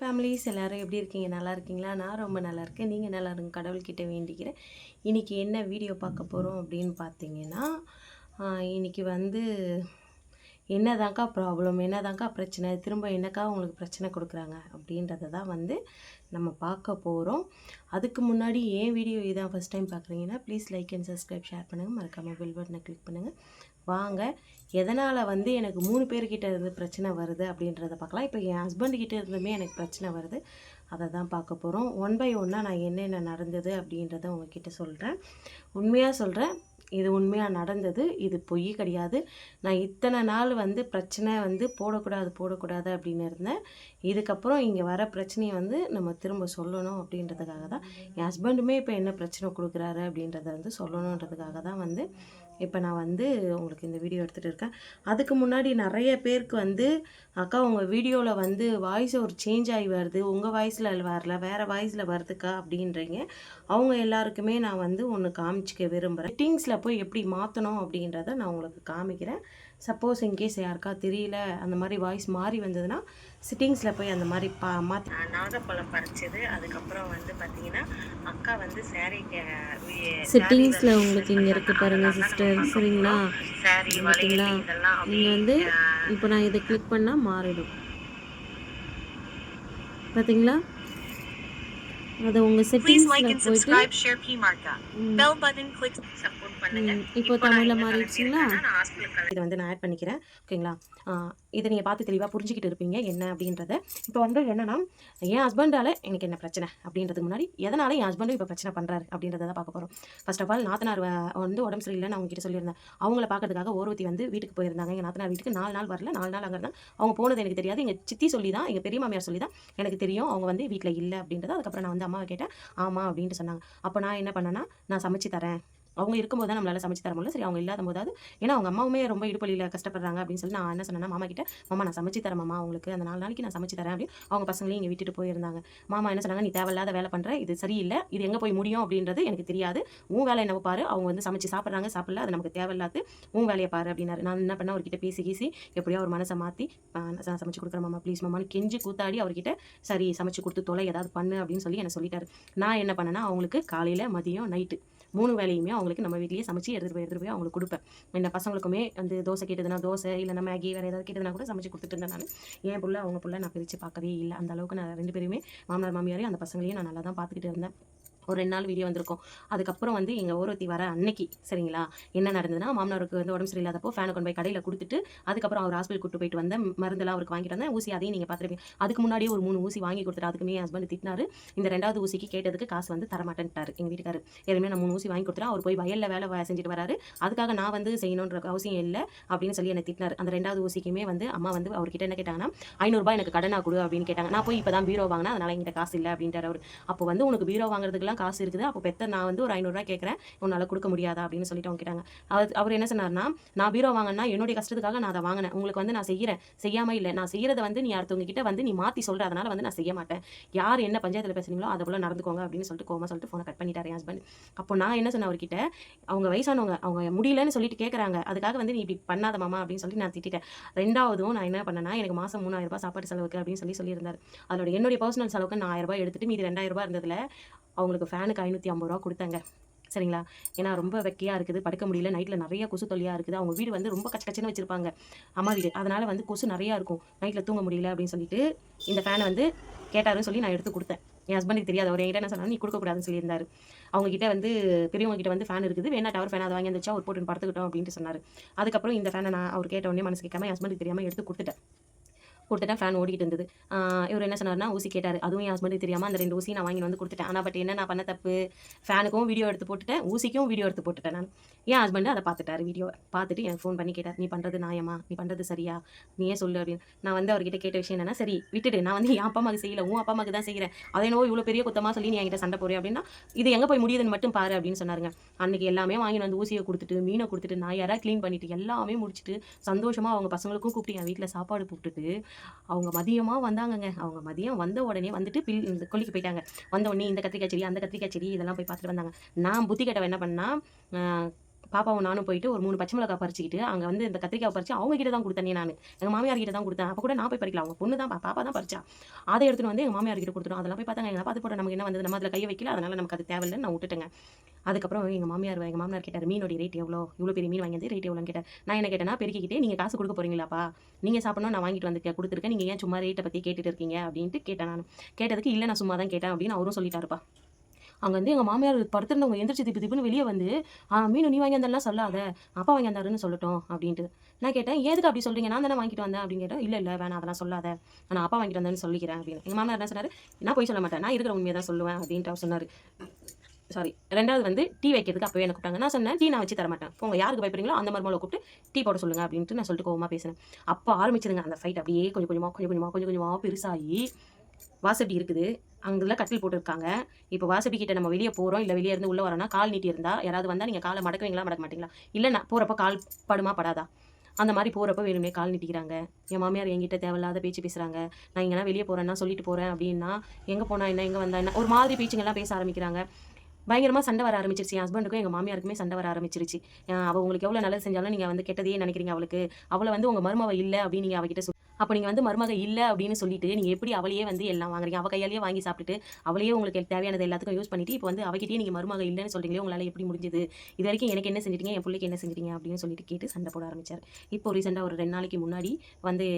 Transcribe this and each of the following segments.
Families எல்லோரும் எப்படி இருக்கீங்க? நல்லா இருக்கீங்களா? நான் ரொம்ப நல்லா இருக்கேன். நீங்கள் நல்லா இருங்க. கடவுள்கிட்ட வேண்டிக்கிறேன். இன்றைக்கி என்ன வீடியோ பார்க்க போகிறோம் அப்படின்னு பார்த்தீங்கன்னா இன்றைக்கி வந்து என்னதாங்க்கா ப்ராப்ளம் என்னதாங்க்கா பிரச்சனை? திரும்ப என்னக்கா உங்களுக்கு பிரச்சனை கொடுக்குறாங்க? அப்படின்றத தான் வந்து நம்ம பார்க்க போகிறோம் அதுக்கு முன்னாடி ஏன் வீடியோ இதான் ஃபஸ்ட் டைம் பார்க்குறீங்கன்னா please like and subscribe share பண்ணுங்கள் மறக்காமல் பெல் பட்டனை கிளிக் பண்ணுங்கள் வாங்க எதனால் வந்து எனக்கு மூணு பேர்கிட்ட இருந்து பிரச்சனை வருது அப்படின்றத பார்க்கலாம். இப்போ என் ஹஸ்பண்ட்கிட்ட இருந்துமே எனக்கு பிரச்சனை வருது. அதை தான் பார்க்க போகிறோம் ஒன் பை ஒன்னாக நான் என்னென்ன நடந்தது அப்படின்றத உங்ககிட்ட சொல்கிறேன் உண்மையாக சொல்கிறேன் இது உண்மையாக நடந்தது இது பொய் கிடையாது. நான் இத்தனை நாள் வந்து பிரச்சனை வந்து போடக்கூடாது போடக்கூடாது அப்படின்னு இருந்தேன். இதுக்கப்புறம் இங்கே வர பிரச்சனையை வந்து நம்ம திரும்ப சொல்லணும் அப்படின்றதுக்காக தான். என் ஹஸ்பண்டுமே இப்போ என்ன பிரச்சனை கொடுக்குறாரு அப்படின்றத வந்து சொல்லணுன்றதுக்காக தான் வந்து இப்போ நான் வந்து உங்களுக்கு இந்த வீடியோ எடுத்துகிட்டு இருக்கேன். அதுக்கு முன்னாடி நிறைய பேருக்கு வந்து அக்கா உங்கள் வீடியோவில் வந்து வாய்ஸ் ஒரு சேஞ்ச் ஆகி வருது. உங்கள் வாய்ஸில் வரல. வேறு வாய்ஸில் வருதுக்கா? அப்படின்றீங்க. அவங்க எல்லாருக்குமே நான் வந்து ஒன்று காமிச்சிக்க விரும்புகிறேன் செட்டிங்ஸில் போய் எப்படி மாற்றணும் அப்படின்றத நான் உங்களுக்கு காமிக்கிறேன். சப்போஸ் இன்கேஸ் யாருக்கா தெரியல அந்த மாதிரி வாய்ஸ் மாறி வந்ததுன்னா சிட்டிங்ஸில் போய் அந்த மாதிரி பா மாற்றி நாகப்பழம் பறிச்சது. அதுக்கப்புறம் வந்து பார்த்தீங்கன்னா அக்கா வந்து சாரீ செட்டிங்ஸில் உங்களுக்கு இங்கே இருக்கு பாருங்க சிஸ்டர் சரிங்களா? சாரி பார்த்தீங்களா நீங்கள் வந்து இப்போ நான் இதை கிளிக் பண்ணால் மாறிடும். பார்த்தீங்களா அதை like செட்டிங்ஸில் போயிட்டு இப்போ தமிழில் மாறிடுச்சுங்களா? இதை வந்து நான் ஆட் பண்ணிக்கிறேன். ஓகேங்களா? இதை நீங்கள் பார்த்து தெளிவாக புரிஞ்சுக்கிட்டு இருப்பீங்க. என்ன அப்படின்றத. இப்போ வந்து என்னன்னா என் ஹஸ்பண்டால் எனக்கு என்ன பிரச்சனை அப்படின்றதுக்கு முன்னாடி எதனால என் ஹஸ்பண்டும் இப்போ பிரச்சனை பண்ணுறாரு அப்படின்றத தான் பார்க்க போகிறோம் ஃபர்ஸ்ட் ஆஃப் ஆல் நாத்தனார் வந்து உடம்பு சரியில்லை நான் உங்ககிட்ட சொல்லியிருந்தேன். அவங்கள பார்க்கறதுக்காக ஓர்வத்தி வந்து வீட்டுக்கு போயிருந்தாங்க. எங்கள் நாத்தனார் வீட்டுக்கு நாலு நாள் வரல. நாலு நாள் அங்கே தான் அவங்க போனது எனக்கு தெரியாது. எங்கள் சித்தி சொல்லி தான் எங்கள் பெரிய மாமியார் சொல்லி தான் எனக்கு தெரியும். அவங்க வந்து வீட்டில் இல்லை அப்படின்றது. அதுக்கப்புறம் நான் வந்து அம்மாவை கேட்டேன். ஆமாம் அப்படின்ட்டு சொன்னாங்க. அப்போ நான் என்ன பண்ணேன்னா நான் சமைச்சு தரேன். அவங்க இருக்கும்போது தான் நம்மளால் சமைச்சு தர முடியல. சரி அவங்க இல்லாத போதாவது ஏன்னா அவங்க அம்மாவுமே ரொம்ப இடுப்பலியில் கஷ்டப்படுறாங்க அப்படின்னு சொல்லி நான் என்ன சொன்னேன்னா மாமா கிட்ட மாமா நான் சமைச்சு தரேன் மாமா அவங்களுக்கு அந்த நாலு நாளைக்கு நான் சமைச்சு தரேன் அப்படின்னு அவங்க பசங்களையும் இங்கே விட்டுட்டு போயிருந்தாங்க. மாமா என்ன சொன்னாங்க? நீ தேவையில்லாத வேலை பண்ணுற இது சரியில்லை. இது எங்கே போய் முடியும்? அப்படின்றது எனக்கு தெரியாது. உன் வேலை என்ன பாரு. அவங்க வந்து சமைச்சு சாப்பிட்றாங்க சாப்பிடல. அது நமக்கு தேவையில்லாது உன் வேலையை பாரு அப்படின்னாரு. நான் என்ன பண்ணேன்? அவர்கிட்ட பேசி கீசி எப்படியோ ஒரு மனசை மாற்றி நான் சமைச்சு கொடுக்குறேன் மாமா. ப்ளீஸ் மாமான்னு கெஞ்சி கூத்தாடி அவர்கிட்ட சரி சமைச்சு கொடுத்து தொலை ஏதாவது பண்ணு அப்படின்னு சொல்லி என்ன சொல்லிட்டாரு. நான் என்ன பண்ணேன்னா அவங்களுக்கு காலையில் மதியம் நைட்டு மூணு வேலையுமே அவங்களுக்கு நம்ம வீட்லேயே சமைச்சு எடுத்துகிட்டு போய் எடுத்துகிட்டு போய் அவங்களுக்கு கொடுப்பேன். என்ன பசங்களுக்குமே வந்து தோசை கேட்டதுன்னா தோசை இல்லைனா மேகி வேறு ஏதாவது கேட்டதுனா கூட சமைச்சு கொடுத்துட்டு இருந்தேன் நான். என் பிள்ளை அவங்க பிள்ளை நான் பிரித்து பார்க்கவே இல்லை. அந்த அளவுக்கு நான் ரெண்டு பேருமே மாமனார் மாமியாரையும் அந்த பசங்களையும் நான் நல்லா தான் பார்த்துக்கிட்டு இருந்தேன். ஒரு ரெண்டு நாள் வீடியோ வந்திருக்கும். அதுக்கப்புறம் வந்து எங்கள் ஓரத்தி வர அன்னைக்கு சரிங்களா? என்ன நடந்ததுன்னா மாமனாருக்கு வந்து உடம்பு சரியில்லாதப்போ ஃபேனை கொண்டு போய் கடையில் கொடுத்துட்டு அதுக்கப்புறம் அவர் ஹாஸ்பிட்டல் கூட்டு போயிட்டு வந்தேன் மருந்தெல்லாம் அவருக்கு வாங்கிட்டு வந்தேன். ஊசி அதையும் நீங்கள் பார்த்துருப்பீங்க. அதுக்கு முன்னாடியே ஒரு மூணு ஊசி வாங்கி கொடுத்துட்டு அதுக்குமே என் ஹஸ்பண்ட் திட்டினாரு. இந்த ரெண்டாவது ஊசிக்கு கேட்டதுக்கு காசு வந்து தரமாட்டேன்ட்டார் எங்கள் வீட்டுக்காரு. ஏற்கனவே நான் மூணு ஊசி வாங்கி கொடுத்துட்டு அவர் போய் வயலில் வேலை செஞ்சுட்டு வராரு. அதுக்காக நான் வந்து செய்யணுன்ற அவசியம் இல்லை அப்படின்னு சொல்லி என்னை திட்டினார். அந்த ரெண்டாவது ஊசிக்குமே வந்து அம்மா வந்து அவர்கிட்ட என்ன கேட்டாங்கன்னா ஐநூறுரூபா எனக்கு கடனாக கொடு அப்படின்னு கேட்டாங்க. நான் போய் இப்போ தான் பீரோ வாங்கினா அதனால் எங்கிட்ட காசு இல்லை அப்படின்றார் அவர். அப்போ வந்து உனக்கு பீரோ வாங்குறதுக்குலாம் காசு இருக்குது. அப்போ பெத்த நான் வந்து ஒரு ஐநூறுரூவா கேட்குறேன் உன்னால் கொடுக்க முடியாதா? அப்படின்னு சொல்லிட்டு அவங்க கேட்டாங்க. அவர் அவர் என்ன சொன்னார்னா நான் பீரோ வாங்கினா என்னுடைய கஷ்டத்துக்காக நான் அதை வாங்கினேன். உங்களுக்கு வந்து நான் செய்கிறேன் செய்யாமல் இல்லை. நான் செய்கிறத வந்து நீ அடுத்தவங்க கிட்ட வந்து நீ மாற்றி சொல்கிற அதனால வந்து நான் செய்ய மாட்டேன். யார் என்ன பஞ்சாயத்தில் பேசுனீங்களோ அதை போல் நடந்துக்கோங்க அப்படின்னு சொல்லிட்டு கோமா சொல்லிட்டு ஃபோனை கட் பண்ணிட்டார் என் ஹஸ்பண்ட் அப்போ நான் என்ன சொன்னேன் அவர்கிட்ட அவங்க வயசானவங்க அவங்க முடியலன்னு சொல்லிட்டு கேட்குறாங்க அதுக்காக வந்து நீ இப்படி பண்ணாத மாமா அப்படின்னு சொல்லி நான் திட்டிட்டேன். ரெண்டாவதும் நான் என்ன பண்ணேன்னா எனக்கு மாதம் மூணாயிரம் ரூபாய் சாப்பாடு செலவுக்கு அப்படின்னு சொல்லி சொல்லியிருந்தார். அதோட என்னுடைய பர்சனல் செலவுக்கு நான் ஆயிரம் ரூபாய் எடுத்துட்டு மீதி ரெண்டாயிரம் ரூபாய் இருந்ததுல அவங்களுக்கு ஃபேனுக்கு ஐநூற்றி ஐம்பது ரூபா கொடுத்தாங்க. சரிங்களா? ஏன்னா ரொம்ப வெக்கையாக இருக்குது. படுக்க முடியல. நைட்டில் நிறைய கொசு தொல்லியாக இருக்குது. அவங்க வீடு வந்து ரொம்ப கச்ச கச்சன்னு வச்சுருப்பாங்க. அம்மா வீடு. அதனால் வந்து கொசு நிறையா இருக்கும். நைட்டில் தூங்க முடியல அப்படின்னு சொல்லிட்டு இந்த ஃபேனை வந்து கேட்டாருன்னு சொல்லி நான் எடுத்து கொடுத்தேன். என் ஹஸ்பண்டுக்கு தெரியாது. அவர் என்கிட்ட என்ன சொன்னாலும் நீ கொடுக்கக்கூடாதுன்னு சொல்லியிருந்தாரு. அவங்ககிட்ட வந்து பெரியவங்க கிட்ட வந்து ஃபேன் இருக்குது. வேணா டவர் ஃபேன் அதை வாங்கி வந்துச்சா ஒரு போட்டு படுத்துக்கிட்டோம் அப்படின்ட்டு சொன்னார். அதுக்கப்புறம் இந்த ஃபேனை நான் அவர் கேட்ட உடனே மனசு கேட்காம என் ஹஸ்பண்டுக்கு தெரியாமல் எடுத்து கொடுத்துட்டேன். கொடுத்துட்டேன் ஃபேன் ஓடிக்கிட்டு இருந்தது. இவர் என்ன சொன்னார்னா ஊசி கேட்டார். அதுவும் என் ஹஸ்பண்டுக்கு தெரியாமல் அந்த ரெண்டு ஊசி நான் வாங்கி வந்து கொடுத்துட்டேன். ஆனால் பட் என்ன நான் பண்ண தப்பு? ஃபேனுக்கும் வீடியோ எடுத்து போட்டுட்டேன். ஊசிக்கும் வீடியோ எடுத்து போட்டுட்டேன் நான். என் ஹஸ்பண்டு அதை பார்த்துட்டாரு வீடியோ பார்த்துட்டு எனக்கு ஃபோன் பண்ணி கேட்டார். நீ பண்ணுறது நியாயமா? நீ பண்ணுறது சரியா? நீயே சொல்லு? அப்படின்னு. நான் வந்து அவர்கிட்ட கேட்ட விஷயம் என்னன்னா சரி விட்டுடு. நான் வந்து என் அப்பா அம்மாக்கு செய்யல. உன் அப்பா அம்மாக்கு தான் செய்கிறேன் அதை என்னவோ இவ்வளோ பெரிய குத்தமாக சொல்லி நீ என்கிட்ட சண்டை போறே அப்படின்னா இது எங்கே போய் முடியுதுன்னு மட்டும் பாரு அப்படின்னு சொன்னாருங்க. அன்னைக்கு எல்லாமே வாங்கி வந்து ஊசியை கொடுத்துட்டு மீனை கொடுத்துட்டு நான் யாராவது க்ளீன் பண்ணிட்டு எல்லாமே முடிச்சுட்டு சந்தோஷமாக அவங்க பசங்களுக்கும் கூப்பிட்டு என் வீட்டில் சாப்பாடு போட்டுட்டு அவங்க மதியமாக வந்தாங்கங்க. அவங்க மதியம் வந்த உடனே வந்துட்டு பில் இந்த கொல்லிக்கு போயிட்டாங்க. வந்த உடனே இந்த கத்திரிக்காய் செடி அந்த கத்திரிக்காய் செடி இதெல்லாம் போய் பார்த்துட்டு வந்தாங்க. நான் புத்தி கேட்டவன் என்ன பண்ணால் பாப்பாவும் நானும் போயிட்டு ஒரு மூணு பச்சை மிளகா பறிச்சுக்கிட்டு அங்கே வந்து இந்த கத்திரிக்காய் பறிச்சு அவங்க கிட்ட தான் கொடுத்தேன் நான். எங்கள் மாமியார் கிட்ட தான் கொடுத்தேன். அப்போ கூட நான் போய் பறிக்கலாம் அவங்க பொண்ணு தான் பாப்பா தான் பறிச்சா. அதை எடுத்துட்டு வந்து எங்கள் மாமியார் கிட்ட கொடுத்துரும் அதெல்லாம் போய் பார்த்தாங்க. எங்களை பார்த்து போட நமக்கு என்ன வந்து நம்ம அதில் கையை வைக்கல. அதனால நமக்கு அது தேவையில்லைன்னு நான் விட்டுட்டேங்க. அதுக்கப்புறம் எங்கள் மாமியார் எங்கள் மாமியார் கேட்டார் மீனோட ரேட் எவ்வளோ? இவ்வளோ பெரிய மீன் வாங்கியது ரேட் எவ்வளோன்னு கேட்டேன் நான் என்ன கேட்டேன்னா பெருக்கிக்கிட்டே நீங்கள் காசு கொடுக்க போறீங்களாப்பா? நீங்கள் சாப்பிடணும் நான் வாங்கிட்டு வந்து கொடுத்துருக்கேன். நீங்கள் ஏன் சும்மா ரேட்டை பற்றி கேட்டுட்டு இருக்கீங்க? அப்படின்ட்டு கேட்டேன் நான். கேட்டதுக்கு இல்லை நான் சும்மா தான் கேட்டேன். அப்படின்னு அவரும் சொல்லிட்டாருப்பா. அங்கே வந்து எங்கள் மாமியார் படுத்திருந்தவங்க எந்திரிச்சு திப்பு திப்புன்னு வெளியே வந்து ஆ மீன் நீ வாங்கி வந்தாலாம் சொல்லாத. அப்பா வாங்கி வந்தாருன்னு சொல்லட்டும் அப்படின்ட்டு. நான் கேட்டேன் ஏதுக்கு அப்படி சொல்கிறீங்க நான் தானே வாங்கிட்டு வந்தேன் அப்படின்னு கேட்டேன் இல்லை இல்லை வேணாம் அதெல்லாம் சொல்லாத. நான் அப்பா வாங்கிட்டு வந்தேன்னு சொல்லிக்கிறேன் அப்படின்னு. எங்கள் மாமனார் என்ன சொன்னார் நான் போய் சொல்ல மாட்டேன் நான் இருக்கிற உண்மையை தான் சொல்லுவேன் அப்படின்ட்டு அவர் சொன்னார். சாரி ரெண்டாவது வந்து டீ வைக்கிறதுக்கு அப்போவே என்ன கூப்பிட்டாங்க? நான் சொன்னேன் டீ நான் வச்சு தர மாட்டேன் யாருக்கு பயப்படுறீங்களோ அந்த மருமலை கூப்பிட்டு டீ போட சொல்லுங்கள் அப்படின்ட்டு நான் சொல்லிட்டு கோவமாக பேசினேன். அப்போ ஆரம்பிச்சிருங்க அந்த ஃபைட் அப்படியே கொஞ்சம் கொஞ்சமாக கொஞ்சம் கொஞ்சமாக கொஞ்சம் கொஞ்சமாக பெருசாகி வாசப்படி இருக்குது. அங்கெல்லாம் கட்டில் போட்டுருக்காங்க. இப்போ வாசப்படி கிட்ட நம்ம வெளியே போகிறோம் இல்லை வெளியே இருந்து உள்ளே வரோம்னா கால் நீட்டி இருந்தா யாராவது வந்தால் நீங்கள் காலை மடக்குவீங்களா? மடக்க மாட்டீங்களா? இல்லை நான் போகிறப்ப கால் படுமா? படாதா? அந்த மாதிரி போகிறப்ப வேணுமே கால் நீட்டிக்கிறாங்க. என் மாமியார் என்கிட்ட தேவையில்லாத பேச்சு பேசுகிறாங்க நான் இங்கேனா வெளியே போகிறேன்னா சொல்லிட்டு போகிறேன் அப்படின்னா எங்கே போனால் என்ன? எங்கே வந்தால் என்ன? ஒரு மாதிரி பேச்சுங்கெல்லாம் பேச ஆரம்பிக்கிறாங்க. பயங்கரமாக சண்டை வர ஆரம்பிச்சிருச்சு. என் ஹஸ்பண்டுக்கும் எங்கள் மாமியாருக்குமே சண்டை வர ஆரம்பிச்சிருச்சு. அவள் உங்களுக்கு எவ்வளோ நல்லது செஞ்சாலும் நீங்கள் வந்து கெட்டதையே நினைக்கிறீங்க அவளுக்கு. அவளை வந்து உங்கள் மருமவ இல்லை அப்படின்னு நீங்கள் அவகிட்ட அப்போ நீங்கள் வந்து மருமக இல்லை அப்படின்னு சொல்லிட்டு நீங்கள் எப்படி அவளையே வந்து எல்லாம் வாங்குறீங்க? அவள் கையாலேயே வாங்கி சாப்பிட்டுட்டு அவளையே உங்களுக்கு தேவையானது எல்லாத்துக்கும் யூஸ் பண்ணிட்டு இப்போ வந்து அவகிட்டயே நீங்கள் மருமக இல்லைன்னு சொல்றீங்களே உங்களால் எப்படி முடிஞ்சது? இது வரைக்கும் எனக்கு என்ன செஞ்சிட்டீங்க? என் பிள்ளைக்கு என்ன செஞ்சிட்டீங்க? அப்படின்னு சொல்லிட்டு கேட்டு சண்டை போட ஆரம்பித்தார் இப்போ ரீசெண்டாக ஒரு ரெண்டு நாளைக்கு முன்னாடி வந்து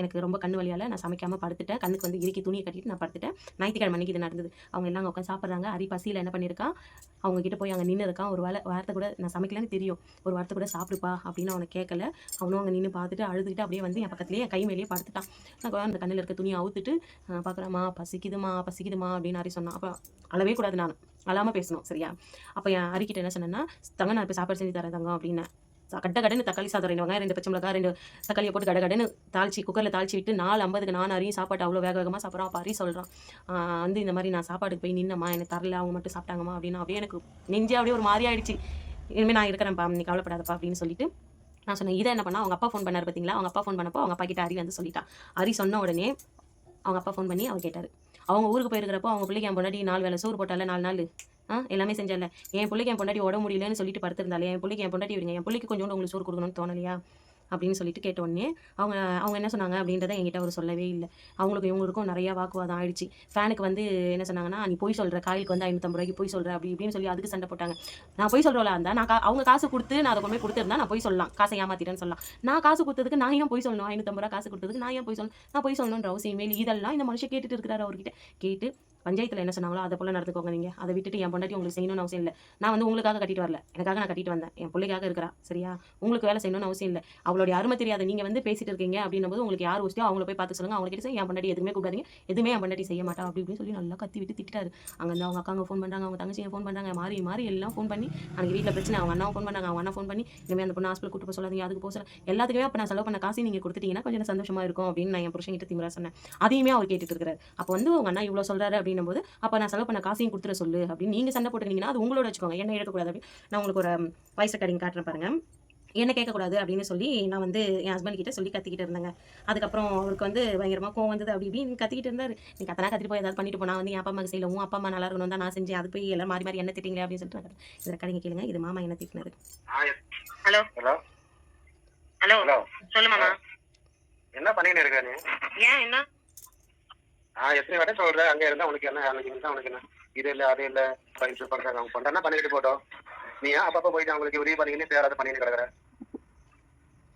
எனக்கு ரொம்ப கண்ணு வழியால் நான் சமைக்காமல் படுத்துட்டேன். கண்ணுக்கு வந்து இறுக்கி துணியை கட்டிட்டு நான் படுத்துட்டேன். ஞாயிற்றுக்கிழமை அன்றைக்கி இது நடந்தது. அவங்க எல்லாம் அங்கே உட்காந்து சாப்பிட்றாங்க. அரி பசியில் என்ன பண்ணியிருக்கான் அவங்ககிட்ட போய் அங்கே நின்று இருக்கான் ஒரு வேலை வார்த்தை கூட நான் சமைக்கலன்னு தெரியும். ஒரு வார்த்தை கூட சாப்பிடுப்பா அப்படின்னு அவனை கேட்கல அவனும் அங்கே நின்று பார்த்துட்டு அழுதுகிட்டு அப்படியே வந்து என் பக்கத்துலேயே கை மேலேயே படுத்துட்டான். நான் அந்த கண்ணில் இருக்க துணியை அவுத்துட்டு பார்க்குறேம்மா பசிக்குதுமா பசிக்குதுமா அப்படின்னு அறி சொன்னான். அப்போ அளவே கூடாது நான். அழாமல் பேசணும் சரியா? அப்போ என் அரிக்கிட்ட என்ன சொன்னேன்னா தங்க நான் இப்போ சாப்பாடு செஞ்சு தரேன் தங்கம் அப்படின்னு. கட்ட கடன்னு தக்காளி சாதம் ரெண்டு வெங்காயம் ரெண்டு பச்சை மிளகா ரெண்டு தக்காளியை போட்டு கட கடன்னு தாளிச்சு குக்கரில் தாளிச்சு விட்டு நாலு ஐம்பதுக்கு நான் அரியும் சாப்பாடு அவ்வளோ வேக வேகமாக சாப்பிட்றோம். அப்போ அரி சொல்கிறான் வந்து இந்த மாதிரி நான் சாப்பாடுக்கு போய் நின்னம்மா எனக்கு தரல அவங்க மட்டும் சாப்பிட்டாங்கம்மா அப்படின்னு. அப்படியே எனக்கு நெஞ்சே அப்படியே ஒரு மாதிரி ஆயிடுச்சு. இனிமேல் நான் இருக்கிறேன்ப்பா நீ கவலைப்படாதப்பா அப்படின்னு சொல்லிட்டு நான் சொன்னேன். இதை என்ன பண்ணா அவங்க அப்பா ஃபோன் பண்ணார் பார்த்தீங்களா? அவங்க அப்பா ஃபோன் பண்ணப்போ அவங்க அப்பா கிட்ட அரி வந்து சொல்லிட்டான். அறி சொன்ன உடனே அவங்க அப்பா ஃபோன் பண்ணி அவர் கேட்டார். அவங்க ஊருக்கு போயிருக்கிறப்போ அவங்க பிள்ளைக்கு என் பொண்டாட்டி நாலு வேலை சோறு போட்டால நாலு நாள்? ஆ எல்லாமே செஞ்சல என் பிள்ளைக்கு என் பொண்டாட்டி உடம்பு முடியலன்னு சொல்லிட்டு படுத்திருந்தாலே என் பிள்ளைக்கு என் பொண்டாட்டி விடுங்க என் பிள்ளைக்கு கொஞ்சோண்டு உங்களுக்கு சோறு கொடுக்கணும்னு தோணலையா? அப்படின்னு சொல்லிட்டு கேட்ட உடனே அவங்க அவங்க என்ன சொன்னாங்க அப்படின்றத என்கிட்ட அவர் சொல்லவே இல்லை. அவங்களுக்கு இவங்களுக்கும் நிறையா வாக்குவாதம் ஆயிடுச்சு. ஃபேனுக்கு வந்து என்ன சொன்னாங்கன்னா நீ போய் சொல்கிற காயிலுக்கு வந்து ஐநூற்றம்பது ரூபாய்க்கு போய் சொல்கிற அப்படி இப்படின்னு சொல்லி அதுக்கு சண்டை போட்டாங்க. நான் போய் சொல்கிறவளா இருந்தால் நான் கா- அவங்க காசு கொடுத்து நான் அதை கொண்டு போய் கொடுத்துருந்தா நான் போய் சொல்லலாம். காசை ஏமாத்திட்டேன்னு சொல்லலாம். நான் காசு கொடுத்ததுக்கு நான் ஏன் போய் சொல்லணும்? ஐநூற்றம்பது ரூபா காசு கொடுத்ததுக்கு நான் ஏன் போய் சொல்லணும்? நான் போய் சொல்லணுன்ற அவசியமே இல்லை. இதெல்லாம் இந்த மனுஷன் கேட்டுட்டு இருக்கிறாரு அவர்கிட்ட. கேட்டு பஞ்சாயத்தில் என்ன சொன்னாங்களோ அதை போல் நடந்துக்கோங்க நீங்கள் அதை விட்டுட்டு என் பொண்டாட்டி உங்களுக்கு செய்யணும்னு அவசியம் இல்லை. நான் வந்து உங்களுக்காக கட்டிட்டு வரல. எனக்காக நான் கட்டிட்டு வந்தேன். என் பிள்ளைக்காக இருக்கிறா. சரியா? உங்களுக்கு வேலை செய்யணும்னு அவசியம் இல்லை. அவளுடைய அருமை தெரியாத நீங்கள் வந்து பேசிட்டு இருக்கீங்க அப்படின்னும் போது உங்களுக்கு யார் வசதியோ அவங்கள போய் பார்த்து சொல்லுங்க. அவங்க கிட்ட என் பொண்டாட்டி எதுவுமே கூப்பிடாதீங்க. எதுவுமே என் பொண்டாட்டி செய்ய மாட்டா. அப்படி இப்படின்னு சொல்லி நல்லா கத்தி விட்டு திட்டாரு அங்கே வந்து அவங்க அக்காங்க ஃபோன் பண்ணுறாங்க அவங்க தங்கச்சிங்க ஃபோன் பண்ணுறாங்க மாறி மாறி எல்லாம் ஃபோன் பண்ணி அன்றைக்கி வீட்டில் பிரச்சனை அவங்க அண்ணாவும் ஃபோன் பண்ணாங்க. அவங்க அண்ணா ஃபோன் பண்ணி இனிமேல் அந்த பொண்ணு ஹாஸ்பிட்டல் கூட்டு போக சொல்லாதீங்க. அதுக்கு போக சொல்ல எல்லாத்துக்குமே அப்போ நான் செலவு பண்ண காசு நீங்கள் கொடுத்துட்டீங்கன்னா கொஞ்சம் சந்தோஷமாக இருக்கும் அப்படின்னு நான் என் புருஷன் கிட்ட திமிரா சொன்னேன். அதையுமே அவர் கேட்டுட்டு இருக்கிறார். அப்போ வந்து உங்க அண்ணா இவ்வளோ சொல்றாரு அப்படின்னும் போது அப்போ நான் செலவு பண்ண காசையும் கொடுத்துட சொல்லு அப்படின்னு நீங்க சண்டை போட்டுக்கிட்டீங்கன்னா அது உங்களோட வச்சுக்கோங்க. என்ன எடுக்கக்கூடாது அப்படின்னு நான் உங்களுக்கு ஒரு வாய்ஸ் ரெக்கார்டிங் காட்டுறேன் பாருங்க. என்ன கேட்கக்கூடாது அப்படின்னு சொல்லி நான் வந்து என் ஹஸ்பண்ட் கிட்ட சொல்லி கத்திக்கிட்டு இருந்தேங்க. அதுக்கப்புறம் அவருக்கு வந்து பயங்கரமா கோவம் வந்தது. அப்படி இப்படின்னு கத்திக்கிட்டு இருந்தாரு. நீ கத்தனா கத்திட்டு போய் ஏதாவது பண்ணிட்டு போனா வந்து என் அப்பா அம்மாக்கு செய்யல. உன் அப்பா அம்மா நல்லா இருக்கணும் தான் நான் செஞ்சேன். அது போய் எல்லாம் மாறி மாறி என்ன திட்டீங்களே அப்படின்னு சொல்லிட்டு நான் கத்துறேன். இது ரெக்கார்டிங் கேளுங்க. இது மாமா என்ன திட்டினது ஹலோ. ஹலோ. ஹலோ. ஹலோ. சொல்லு மாமா என்ன பண்ணிட்டு இருக்க நீ? ஏன் என்ன? நான் எத்தனை வாட்டி சொல்றேன் அங்க இருந்தா உனக்கு என்ன அன்னைக்கு இருந்தா உனக்கு என்ன. இது இல்ல அது இல்ல பயிற்சி பண்றாங்க அவங்க பண்றா பண்ணிட்டு போட்டோம் நீ ஏன் அப்பப்ப போயிட்டு அவங்களுக்கு உதவி பண்ணிக்கின்னு தேவையாத பண்ணிட்டு கிடக்குற?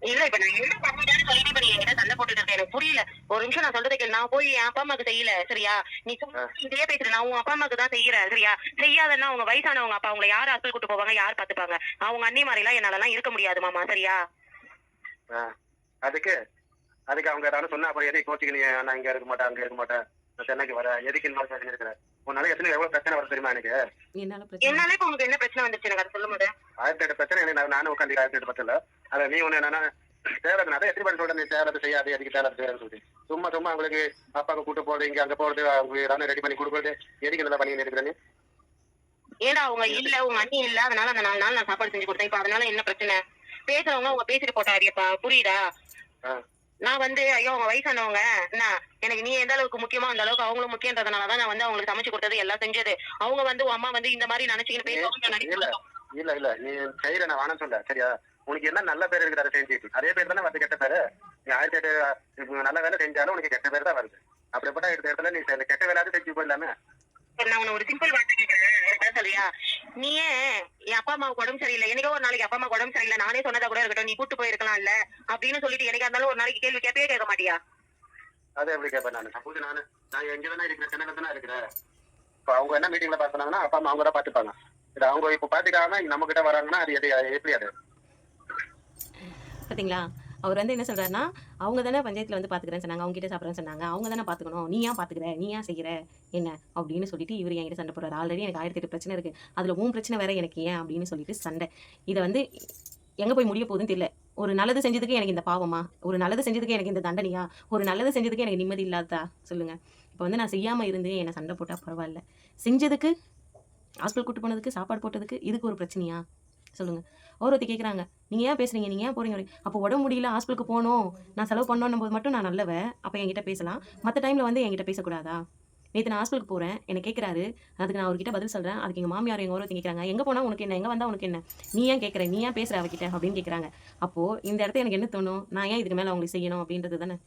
இல்ல இப்ப நான் என்ன பண்ணிட்டேன்னு சொல்லிட்டு நீ என்கிட்ட சண்டை போட்டுட்டு இருக்க. எனக்கு புரியல. ஒரு நிமிஷம் நான் சொல்றதை கேளு. நான் போய் என் அப்பா அம்மாக்கு செய்யல சரியா? நீ இதே பேசுற நான் உன் அப்பா அம்மாக்கு தான் செய்யறேன் சரியா? செய்யாதன்னா அவங்க வயசானவங்க அப்பா அவங்கள யார் அசல் கூட்டு போவாங்க யார் பாத்துப்பாங்க? அவங்க அண்ணி மாதிரி எல்லாம் என்னால எல்லாம் இருக்க முடியாது மாமா சரியா. அதுக்கு அதுக்கு அவங்க ஏதாவது சொன்னா அப்புறம் எதுக்கு கோச்சிக்கு நான் இங்க இருக்க மாட்டேன் அங்க இருக்க மாட்டேன். சென்னைக்கு வர எதுக்கு இந்த மாதிரி பேசிட்டு இருக்கிற? உன்னால எத்தனை எவ்வளவு பிரச்சனை வர தெரியுமா எனக்கு? என்னால பிரச்சனை என்னால இப்ப உங்களுக்கு என்ன பிரச்சனை வந்துச்சு? எனக்கு அதை சொல்ல முடியாது ஆயிரத்தி எட்டு பிரச்சனை. எனக்கு நான் நானும் உட்காந்து ஆயிரத்தி எட்டு பிரச்சனை அத நீ ஒண்ணு என்னன்னா தேவை அதை எத்தனை பேர் சொல்ற நீ தேவை செய்யாது எதுக்கு தேவை செய்யாது சொல்லி சும்மா சும்மா உங்களுக்கு அப்பாவுக்கு கூட்டு போறது இங்க அங்க போறது அவங்க ஏதாவது ரெடி பண்ணி கொடுக்குறது. எதுக்கு நல்லா பண்ணி இருக்கிற நீ? ஏடா அவங்க இல்ல உங்க அண்ணி இல்ல. அதனால அந்த நாலு நாள் நான் சாப்பாடு செஞ்சு கொடுத்தேன். இப்ப அதனால என்ன பிரச்சனை? பேசுறவங்க அவங்க பேசிட்டு போட்டாரியப்பா புரியுதா? ஆ. நான் வந்து ஐயோ அவங்க வயசானவங்க என்ன எனக்கு நீ எந்த அளவுக்கு முக்கியமோ அந்த அளவுக்கு அவங்களும் முக்கியன்றதுனாலதான் நான் வந்து அவங்களுக்கு சமைச்சு கொடுத்தது எல்லாம் செஞ்சது. அவங்க வந்து உன் அம்மா வந்து இந்த மாதிரி நினைச்சுக்கிட்டு பேசுவாங்க இல்ல. இல்ல இல்ல நீ செய்யற நான் வேணாம் சொல்ல சரியா? உனக்கு என்ன நல்ல பேர் இருக்குது அதை செஞ்சுட்டு. அதே பேர் தானே வருது கெட்ட பேரு. நீ ஆயிரத்தி எட்டு நல்ல வேலை செஞ்சாலும் உனக்கு கெட்ட பேர் தான் வருது. அப்படிப்பட்ட எடுத்த இடத்துல நீ கெட்ட வேலையாவது செஞ்சு போயிடலாமே. நான் உன்னை ஒரு சிம்பிள் வார்த்தை கேட்கறேன் எனக்கு சொல்றியா? நீ என் அப்பா அம்மாவுக்கு உடம்பு சரியில்லை? என்னைக்கோ ஒரு நாளைக்கு அப்பா அம்மா உடம்பு சரியில்லை. நானே சொன்னதா கூட இருக்கட்டும். நீ கூட்டு போயிருக்கலாம் இல்ல அப்படின்னு சொல்லிட்டு என்னைக்கா இருந்தாலும் ஒரு நாளைக்கு கேள்வி கேட்பே கேட்க மாட்டியா? அதை எப்படி கேட்பேன் நான்? சப்போஸ் நான் நான் எங்க தானே இருக்கிறேன். சென்னையில தானே இருக்கிறேன். இப்போ அவங்க என்ன மீட்டிங்ல பாத்துனாங்கன்னா அப்பா அம்மா அவங்க தான் பாத்துப்பாங்க இது அவங்க இப்போ பாத்துக்காம நம்ம கிட்ட வராங்கன்னா அது எப்படி அது? பார்த்தீங்களா அவர் வந்து என்ன சொல்கிறாருன்னா அவங்க தானே பஞ்சாயத்தில் வந்து பார்த்துக்கிறேன்னு சொன்னாங்க அவங்க கிட்ட சாப்பிட்றேன்னு சொன்னாங்க. அவங்க தானே பார்த்துக்கணும் நீ ஏன் பார்த்துக்கிற நீ ஏன் செய்கிற என்ன? அப்படின்னு சொல்லிட்டு இவர் என்கிட்ட சண்டை போடுறாரு. ஆல்ரெடி எனக்கு ஆயிரத்தி எட்டு பிரச்சனை இருக்குது அதில் உன் பிரச்சனை வேற எனக்கு ஏன்? அப்படின்னு சொல்லிட்டு சண்டை. இதை வந்து எங்கே போய் முடிய போகுதுன்னு தெரியல. ஒரு நல்லது செஞ்சதுக்கு எனக்கு இந்த பாவமா? ஒரு நல்லது செஞ்சதுக்கு எனக்கு இந்த தண்டனையா? ஒரு நல்லது செஞ்சதுக்கு எனக்கு நிம்மதி இல்லாததா? சொல்லுங்கள் இப்போ வந்து நான் செய்யாமல் இருந்து என்னை சண்டை போட்டால் பரவாயில்ல. செஞ்சதுக்கு ஹாஸ்பிட்டல் கூட்டு போனதுக்கு சாப்பாடு போட்டதுக்கு இதுக்கு ஒரு பிரச்சனையா? சொல்லுங்கள் ஒருத்தி கேட்குறாங்க நீங்கள் ஏன் பேசுகிறீங்க நீங்கள் ஏன் போகிறீங்க அப்போ உடம்பு முடியல ஹாஸ்பிட்டலுக்கு போகணும். நான் செலவு பண்ணணும் போது மட்டும் நான் நல்லவ. அப்போ என்கிட்ட பேசலாம். மற்ற டைமில் வந்து என்கிட்ட பேசக்கூடாதா? நேற்று நான் ஹாஸ்பிட்டலுக்கு போகிறேன் என்னை கேட்குறாரு அதுக்கு நான் அவர்கிட்ட பதில் சொல்கிறேன் அதுக்கு எங்கள் மாமியார் எங்கள் ஒருத்தி கேட்குறாங்க எங்கே போனால் உனக்கு என்ன? எங்கே வந்தால் உனக்கு என்ன? நீ ஏன் கேட்குற நீ ஏன் பேசுகிற அவகிட்ட? அப்படின்னு கேட்குறாங்க அப்போது இந்த இடத்த எனக்கு என்ன தோணும்? நான் ஏன் இதுக்கு மேலே அவங்களுக்கு செய்யணும் அப்படின்றது தானே?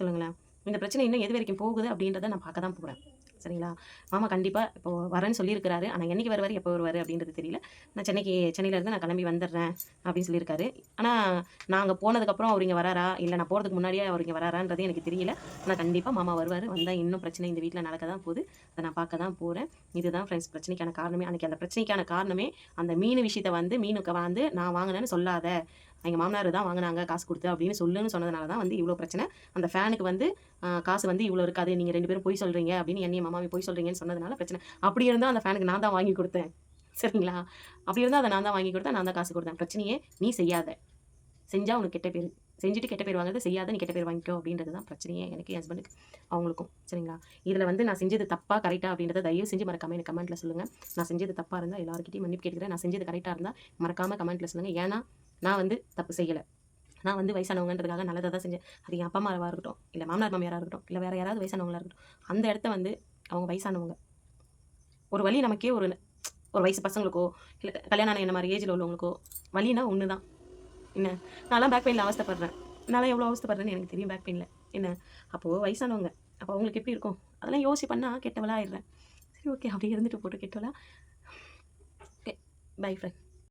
சொல்லுங்களேன். இந்த பிரச்சனை இன்னும் எது வரைக்கும் போகுது அப்படின்றத நான் பார்க்க தான் போகிறேன் சரிங்களா? மாமா கண்டிப்பாக இப்போ வரேன்னு சொல்லியிருக்கிறாரு. ஆனால் என்னைக்கு வருவார் எப்போ வருவார் அப்படின்றது தெரியல. நான் சென்னைக்கு சென்னையிலேருந்து நான் கிளம்பி வந்துடுறேன் அப்படின்னு சொல்லியிருக்காரு. ஆனால் நாங்கள் போனதுக்கப்புறம் அவர் இங்கே வராரா? இல்லை நான் போகிறதுக்கு முன்னாடியே அவர் இங்கே வராரான்றது எனக்கு தெரியல. ஆனால் கண்டிப்பாக மாமா வருவார். வந்தால் இன்னும் பிரச்சனை இந்த வீட்டில் நடக்க தான் போகுது. அதை நான் பார்க்க தான் போகிறேன் இதுதான் ஃப்ரெண்ட்ஸ் பிரச்சனைக்கான காரணமே. அன்றைக்கி அந்த பிரச்சனைக்கான காரணமே அந்த மீன் விஷயத்தை வந்து மீனுக்கு வந்து நான் வாங்கினேன்னு சொல்லாத. எங்கள் மாமனார் தான் வாங்கினாங்க காசு கொடுத்து அப்படின்னு சொல்லுன்னு சொன்னதுனால தான் வந்து இவ்வளோ பிரச்சனை. அந்த ஃபேனுக்கு வந்து காசு வந்து இவ்வளோ இருக்காது நீங்கள் ரெண்டு பேரும் போய் சொல்கிறீங்க அப்படின்னு என்னைய மாமாவை போய் சொல்கிறீங்கன்னு சொன்னதுனால பிரச்சனை. அப்படி இருந்தால் அந்த ஃபேனுக்கு நான் தான் வாங்கி கொடுத்தேன். சரிங்களா? அப்படி இருந்தால் அதை நான் தான் வாங்கி கொடுத்தேன் நான் தான் காசு கொடுத்தேன். பிரச்சனையே நீ செய்யாத. செஞ்சால் உனக்கு கெட்ட பேர். செஞ்சுட்டு கெட்ட பேர் வாங்குறது செய்யாத நீ கெட்ட பேர் வாங்கிக்கோ அப்படின்றது தான் பிரச்சனையே எனக்கு என் ஹஸ்பண்டுக்கு அவங்களுக்கும். சரிங்களா? இதில் வந்து நான் செஞ்சது தப்பா கரெக்டாக அப்படின்றத தயவு செஞ்சு மறக்காமல் எனக்கு கமெண்ட்டில் சொல்லுங்கள் நான் செஞ்சது தப்பாக இருந்தால் எல்லாருக்கிட்டையும் மன்னிப்பு கேட்குறேன் நான் செஞ்சது கரெக்டாக இருந்தால் மறக்காமல் கமெண்ட்டில் சொல்லுங்கள் ஏன்னா நான் வந்து தப்பு செய்யலை. நான் வந்து வயசானவங்கன்றதுக்காக நல்லதாக தான் செஞ்சேன். அது என் அப்பா அம்மாவாக இருக்கட்டும் இல்லை மாமனார் மாமியாராக இருக்கட்டும் இல்லை வேறு யாராவது வயசானவங்களா இருக்கட்டும் அந்த இடத்த வந்து அவங்க வயசானவங்க. ஒரு வழி நமக்கே ஒரு ஒரு வயசு பசங்களுக்கோ இல்லை கல்யாணம் ஆன என்ன மாதிரி ஏஜில் உள்ளவங்களுக்கோ வழினா ஒன்று தான் என்ன? நான்லாம் பேக் பெயினில் அவஸ்தப்படுறேன். நான்லாம் எவ்வளோ அவஸ்தைப்படுறேன்னு எனக்கு தெரியும் பேக் பெயினில் என்ன? அப்போது வயசானவங்க. அப்போ அவங்களுக்கு எப்படி இருக்கும்? அதெல்லாம் யோசி பண்ணால் கெட்டவளாக ஆயிடுறேன். சரி ஓகே அப்படியே இருந்துட்டு போட்டு கெட்டவளா? Okay bye friend